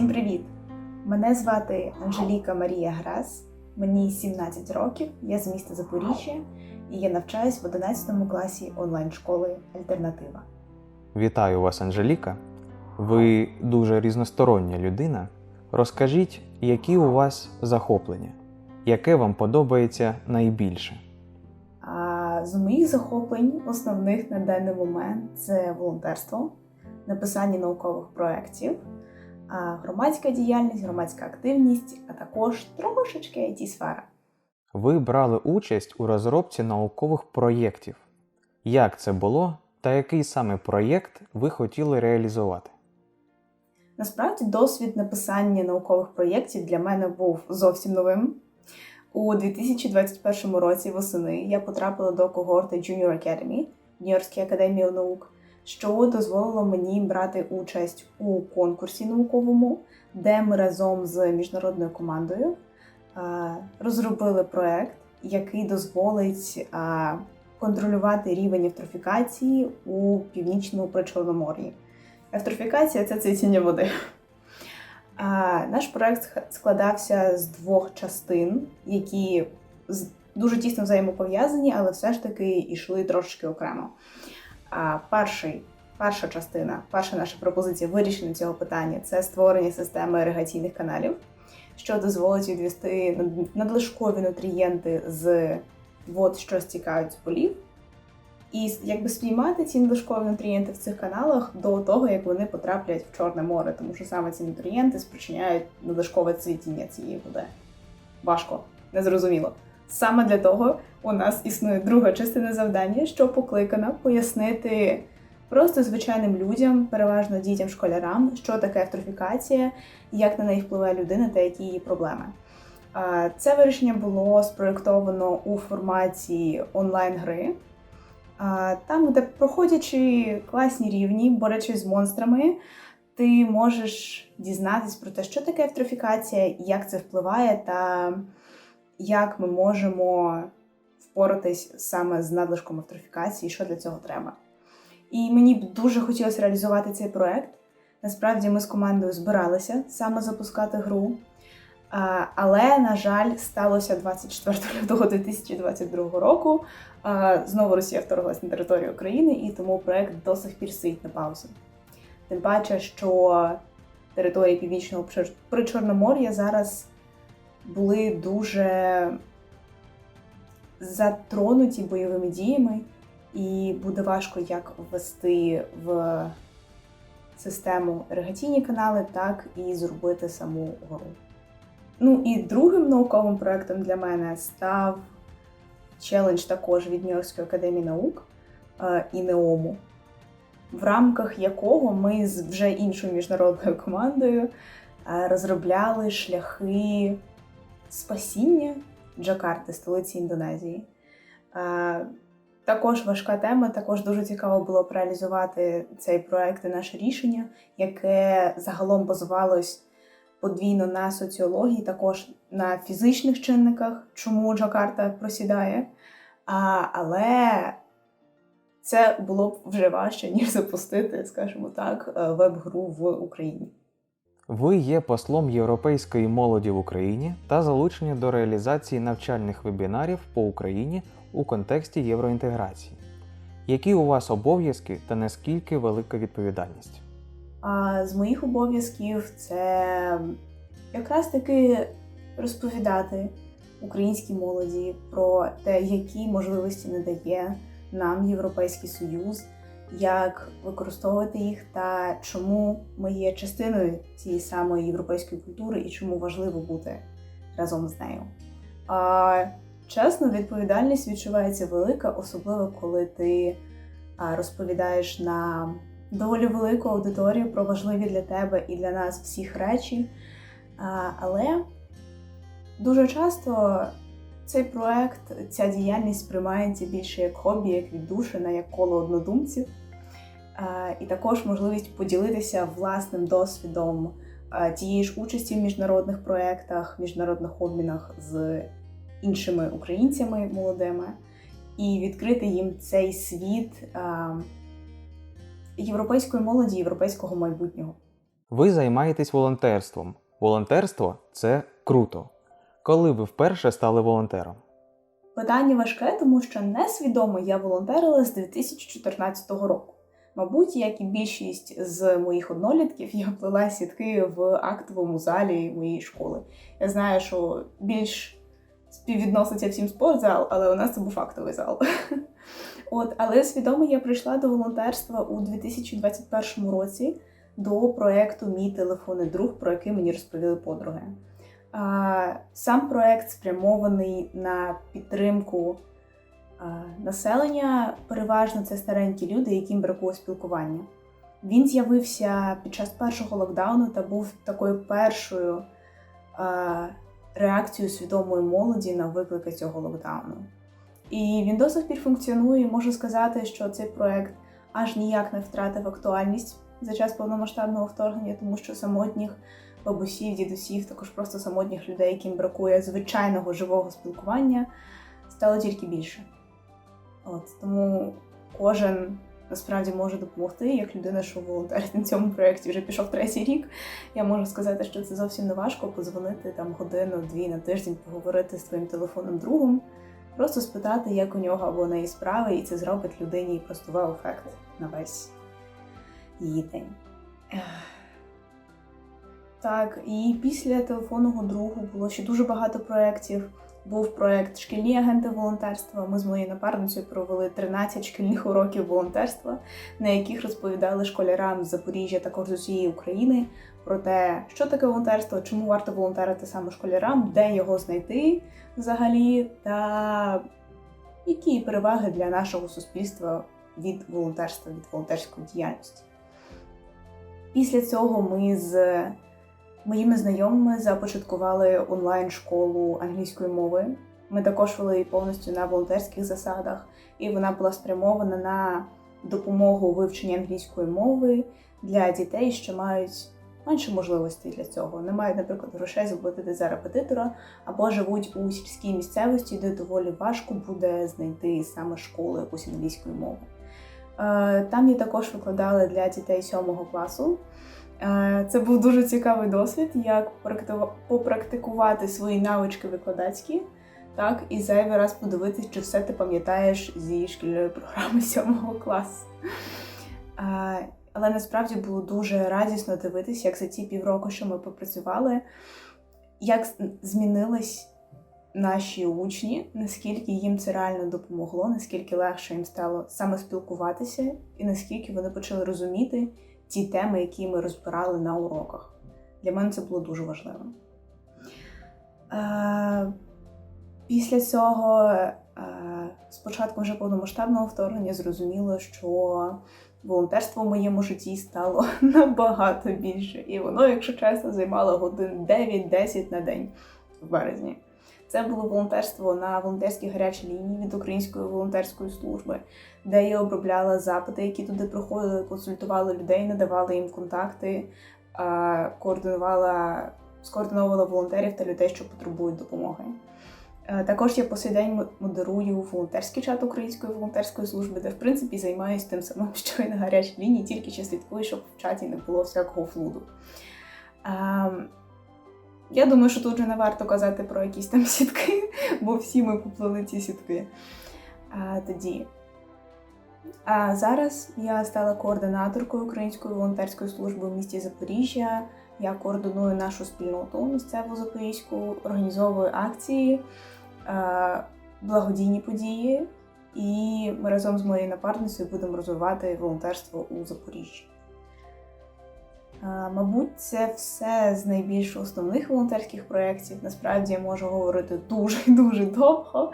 Всім привіт! Мене звати Анжеліка Марія Грас, мені 17 років, я з міста Запоріжжя і я навчаюсь в 11 класі онлайн-школи Альтернатива. Вітаю вас, Анжеліка. Ви дуже різностороння людина. Розкажіть, які у вас захоплення, яке вам подобається найбільше? А з моїх захоплень основних на даний момент це волонтерство, написання наукових проєктів, громадська діяльність, громадська активність, а також трошечки it сфера Ви брали участь у розробці наукових проєктів. Як це було та який саме проєкт ви хотіли реалізувати? Насправді, досвід написання наукових проєктів для мене був зовсім новим. У 2021 році восени я потрапила до когорти Junior Academy Нью-Йоркської академії наук, що дозволило мені брати участь у конкурсі науковому, де ми разом з міжнародною командою е, розробили проект, який дозволить е, контролювати рівень евтрофікації у північному причорномор'ї. Евтрофікація це цвітіння води. Наш проект складався з двох частин, які дуже тісно взаємопов'язані, але все ж таки йшли трошки окремо. А, Перший, перша частина, перша наша пропозиція вирішення цього питання це створення системи іригаційних каналів, що дозволить відвести над- надлишкові нутрієнти з вод, що стікають з полів, і якби спіймати ці надлишкові нутрієнти в цих каналах до того, як вони потраплять в Чорне море, тому що саме ці нутрієнти спричиняють надлишкове цвітіння цієї води. Важко, незрозуміло. Саме для того у нас існує друга частина завдання, що покликана пояснити просто звичайним людям, переважно дітям-школярам, що таке евтрофікація, як на неї впливає людина та які її проблеми. Це вирішення було спроєктовано у форматі онлайн-гри. Там, де проходячи класні рівні, борючись з монстрами, ти можеш дізнатись про те, що таке евтрофікація, як це впливає, та як ми можемо впоратись саме з надлишком евтрофікації, що для цього треба. І мені б дуже хотілося реалізувати цей проект. Насправді ми з командою збиралися саме запускати гру. Але, на жаль, сталося 24 лютого 2022 року. Знову Росія вторглась на територію України, і тому проект до сих пір стоїть на паузі. Тим паче, що території Північного Причорномор'я зараз були дуже затронуті бойовими діями, і буде важко як ввести в систему іригаційні канали, так і зробити саму гору. Ну і другим науковим проектом для мене став челендж також від Нью-Йоркської академії наук е, і НЕОМу, в рамках якого ми з вже іншою міжнародною командою е, розробляли шляхи спасіння Джакарти, столиці Індонезії. Також важка тема, також дуже цікаво було реалізувати цей проект і наше рішення, яке загалом базувалось подвійно на соціології, також на фізичних чинниках, чому Джакарта просідає. А, але це було б вже важче, ніж запустити, скажімо так, е, веб-гру в Україні. Ви є послом європейської молоді в Україні та залучені до реалізації навчальних вебінарів по Україні у контексті євроінтеграції. Які у вас обов'язки та наскільки велика відповідальність? А з моїх обов'язків це якраз таки розповідати українській молоді про те, які можливості надає нам Європейський Союз, як використовувати їх та чому ми є частиною цієї самої європейської культури і чому важливо бути разом з нею. А, чесно, відповідальність відчувається велика, особливо коли ти розповідаєш на доволі велику аудиторію про важливі для тебе і для нас всіх речі. Але дуже часто цей проект, ця діяльність сприймається більше як хобі, як віддушина, як коло однодумців. І також можливість поділитися власним досвідом тієї ж участі в міжнародних проєктах, міжнародних обмінах з іншими українцями молодими і відкрити їм цей світ європейської молоді, європейського майбутнього. Ви займаєтесь волонтерством. Волонтерство це круто. Коли ви вперше стали волонтером? Питання важке, тому що несвідомо я волонтерила з 2014 року. Мабуть, як і більшість з моїх однолітків, я плела сітки в актовому залі моєї школи. Я знаю, що більш співвідноситься всім спортзал, але у нас це був актовий зал. От, але свідомо я прийшла до волонтерства у 2021 році до проекту Мій телефонний друг, про який мені розповіли подруги. Сам проект спрямований на підтримку населення. Переважно це старенькі люди, яким бракує спілкування. Він з'явився під час першого локдауну та був такою першою реакцією свідомої молоді на виклики цього локдауну. І він до сих пір функціонує. Можу сказати, що цей проект аж ніяк не втратив актуальність за час повномасштабного вторгнення, тому що самотніх бабусів, дідусів, також просто самотніх людей, яким бракує звичайного живого спілкування, стало тільки більше. От тому кожен насправді може допомогти, як людина, що волонтерить на цьому проєкті вже пішов третій рік. Я можу сказати, що це зовсім не важко подзвонити там годину-дві на тиждень, поговорити з твоїм телефонним другом, просто спитати, як у нього або неї справи, і це зробить людині просто вау-ефект на весь її день. Так, і після телефонного другу було ще дуже багато проєктів. Був проєкт Шкільні агенти волонтерства. Ми з моєю напарницею провели 13 шкільних уроків волонтерства, на яких розповідали школярам з Запоріжжя, також з усієї України про те, що таке волонтерство, чому варто волонтерити саме школярам, де його знайти взагалі, та які переваги для нашого суспільства від волонтерства, від волонтерської діяльності. Після цього ми з моїми знайомими започаткували онлайн-школу англійської мови. Ми також вели повністю на волонтерських засадах, і вона була спрямована на допомогу вивченні англійської мови для дітей, що мають менше можливостей для цього. Не мають, наприклад, грошей заплатити за репетитора, або живуть у сільській місцевості, де доволі важко буде знайти саме школу якусь англійської мови. Е, Там я також викладала для дітей сьомого класу. Е, Це був дуже цікавий досвід, як попрактикувати свої навички викладацькі, так, і зайвий раз подивитись, чи все ти пам'ятаєш зі шкільної програми сьомого класу. Е, Але насправді було дуже радісно дивитися, як за ті півроку, що ми попрацювали, як змінились наші учні, наскільки їм це реально допомогло, наскільки легше їм стало саме спілкуватися, і наскільки вони почали розуміти ті теми, які ми розбирали на уроках. Для мене це було дуже важливо. Е, Після цього, е, з початком вже повномасштабного вторгнення, зрозуміло, що волонтерство в моєму житті стало набагато більше. І воно, якщо чесно, займало годин 9-10 на день в березні. Це було волонтерство на волонтерській гарячій лінії від Української волонтерської служби, де я обробляла запити, які туди приходили, консультувала людей, надавала їм контакти, координувала, скоординовувала волонтерів та людей, що потребують допомоги. Також я по сей день модерую волонтерський чат Української волонтерської служби, де в принципі займаюся тим самим, що і на гарячій лінії, тільки ще слідкую, щоб в чаті не було всякого флуду. Я думаю, що тут вже не варто казати про якісь там сітки, бо всі ми поплили ці сітки. А, тоді. А зараз я стала координаторкою Української волонтерської служби в місті Запоріжжя. Я координую нашу спільноту місцеву запорізьку, організовую акції, благодійні події, і ми разом з моєю напарницею будемо розвивати волонтерство у Запоріжжі. Мабуть, це все з найбільш основних волонтерських проєктів. Насправді я можу говорити дуже і дуже довго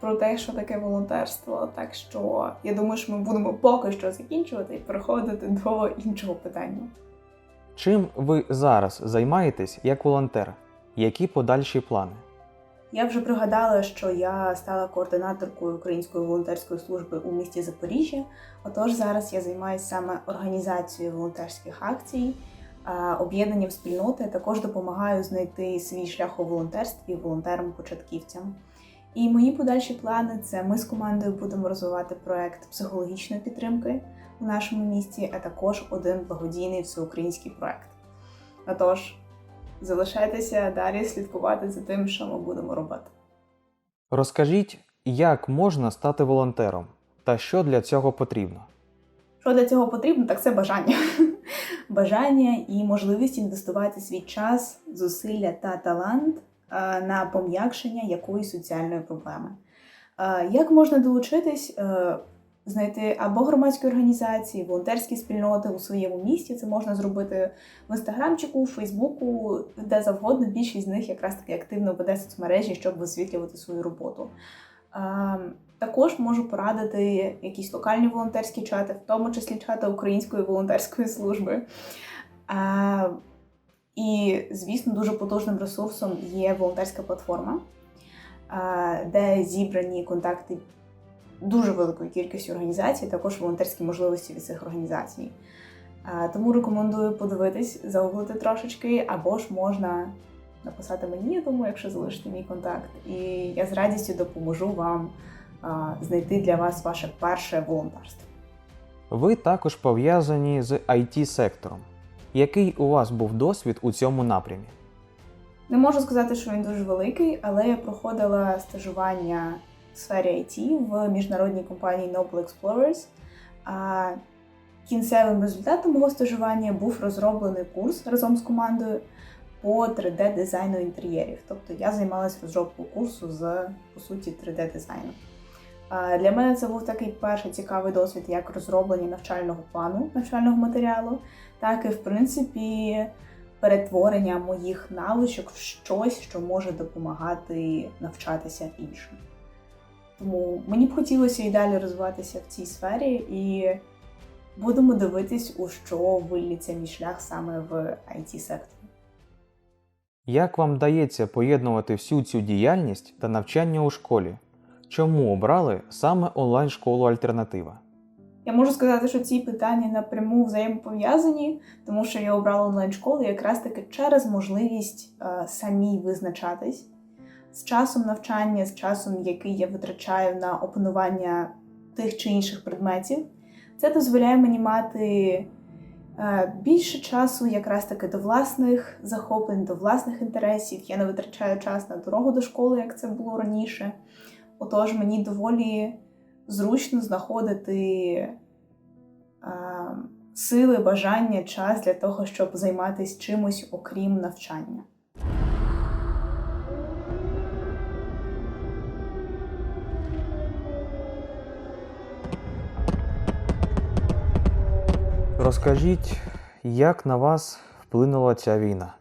про те, що таке волонтерство. Так що я думаю, що ми будемо поки що закінчувати і переходити до іншого питання. Чим ви зараз займаєтесь як волонтер? Які подальші плани? Я вже пригадала, що я стала координаторкою Української волонтерської служби у місті Запоріжжя. Отож, зараз я займаюся саме організацією волонтерських акцій, об'єднанням спільноти. Також допомагаю знайти свій шлях у волонтерстві волонтерам-початківцям. І мої подальші плани це ми з командою будемо розвивати проект психологічної підтримки у нашому місті, а також один благодійний всеукраїнський проект. Отож, залишайтеся далі слідкувати за тим, що ми будемо робити. Розкажіть, як можна стати волонтером та що для цього потрібно? Що для цього потрібно, так це бажання. Бажання і можливість інвестувати свій час, зусилля та талант на пом'якшення якоїсь соціальної проблеми. Як можна долучитись, Е, знайти або громадські організації, волонтерські спільноти у своєму місті. Це можна зробити в інстаграмчику, Фейсбуку, де завгодно. Більшість з них якраз таки активно веде соцмережі, щоб висвітлювати свою роботу. Також можу порадити якісь локальні волонтерські чати, в тому числі чати Української волонтерської служби. І, звісно, дуже потужним ресурсом є волонтерська платформа, де зібрані контакти дуже великої кількості організацій, також волонтерські можливості від цих організацій. Тому рекомендую подивитись, загуглити трошечки, або ж можна написати мені, я думаю, якщо залишите мій контакт. І я з радістю допоможу вам знайти для вас ваше перше волонтерство. Ви також пов'язані з it сектором Який у вас був досвід у цьому напрямі? Не можу сказати, що він дуже великий, але я проходила стажування сфері IT в міжнародній компанії Noble Explorers. А кінцевим результатом мого стажування був розроблений курс разом з командою по 3D-дизайну інтер'єрів. Тобто я займалася розробкою курсу з по суті 3D-дизайну. Для мене це був такий перший цікавий досвід як розроблення навчального плану, навчального матеріалу, так і в принципі перетворення моїх навичок в щось, що може допомагати навчатися іншим. Тому мені б хотілося і далі розвиватися в цій сфері, і будемо дивитись, у що виліться мій шлях саме в it секторі. Як вам вдається поєднувати всю цю діяльність та навчання у школі? Чому обрали саме онлайн-школу Альтернатива? Я можу сказати, що ці питання напряму взаємопов'язані, тому що я обрала онлайн-школу якраз таки через можливість е, самій визначатись з часом навчання, з часом, який я витрачаю на опанування тих чи інших предметів. Це дозволяє мені мати е, більше часу якраз таки до власних захоплень, до власних інтересів. Я не витрачаю час на дорогу до школи, як це було раніше. Отож, мені доволі зручно знаходити е, сили, бажання, час для того, щоб займатися чимось окрім навчання. Розкажіть, як на вас вплинула ця війна?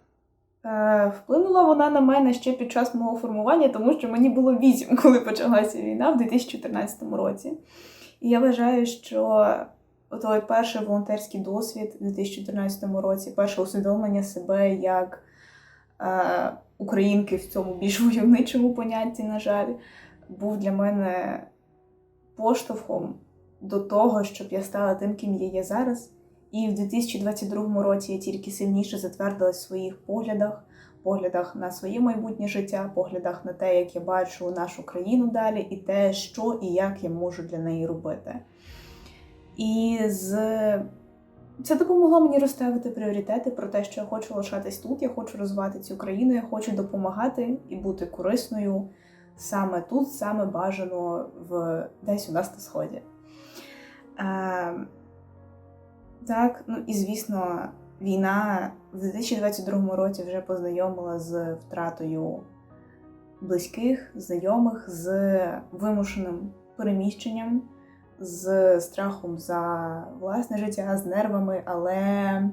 Е, Вплинула вона на мене ще під час мого формування, тому що мені було вісім, коли почалася війна в 2014 році. І я вважаю, що той перший волонтерський досвід у 2014 році, перше усвідомлення себе як е, українки в цьому більш войовничому понятті, на жаль, був для мене поштовхом до того, щоб я стала тим, ким я є зараз. І в 2022 році я тільки сильніше затвердилась в своїх поглядах, поглядах на своє майбутнє життя, поглядах на те, як я бачу нашу країну далі, і те, що і як я можу для неї робити. І з... це допомогло мені розставити пріоритети про те, що я хочу лишатись тут, я хочу розвивати цю країну, я хочу допомагати і бути корисною саме тут, саме бажано в десь у нас на сході. Е... Так, ну і звісно, війна в 2022 році вже познайомила з втратою близьких, знайомих, з вимушеним переміщенням, з страхом за власне життя, з нервами, але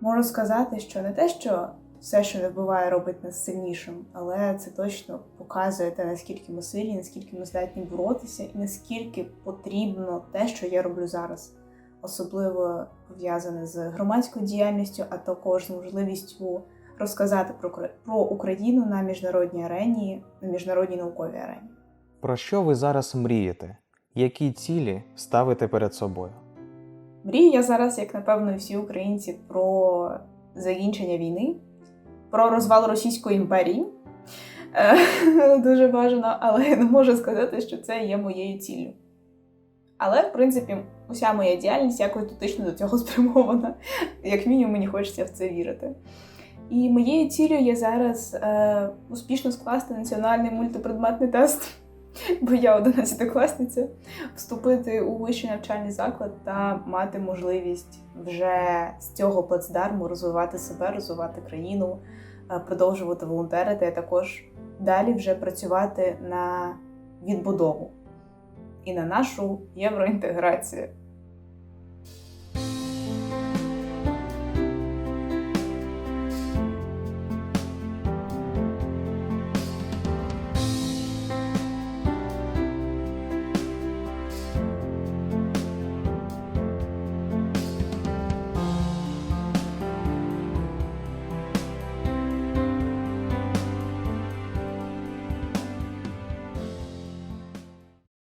можу сказати, що не те, що все, що не вбиває, робить нас сильнішим, але це точно показує те, наскільки ми сильні, наскільки ми здатні боротися, і наскільки потрібно те, що я роблю зараз особливо пов'язане з громадською діяльністю, а також з можливістю розказати про, про Україну на міжнародній арені, на міжнародній науковій арені. Про що ви зараз мрієте? Які цілі ставите перед собою? Мрію я зараз, як напевно, всі українці, про закінчення війни, про розвал Російської імперії. Дуже бажано, але я не можу сказати, що це є моєю ціллю. Але, в принципі, уся моя діяльність якось дотично до цього спрямована. Як мінімум, мені хочеться в це вірити. І моєю цілею є зараз е, успішно скласти національний мультипредметний тест, бо я 11-класниця, вступити у вищий навчальний заклад та мати можливість вже з цього плацдарму розвивати себе, розвивати країну, е, продовжувати волонтерити, а також далі вже працювати на відбудову і на нашу євроінтеграцію.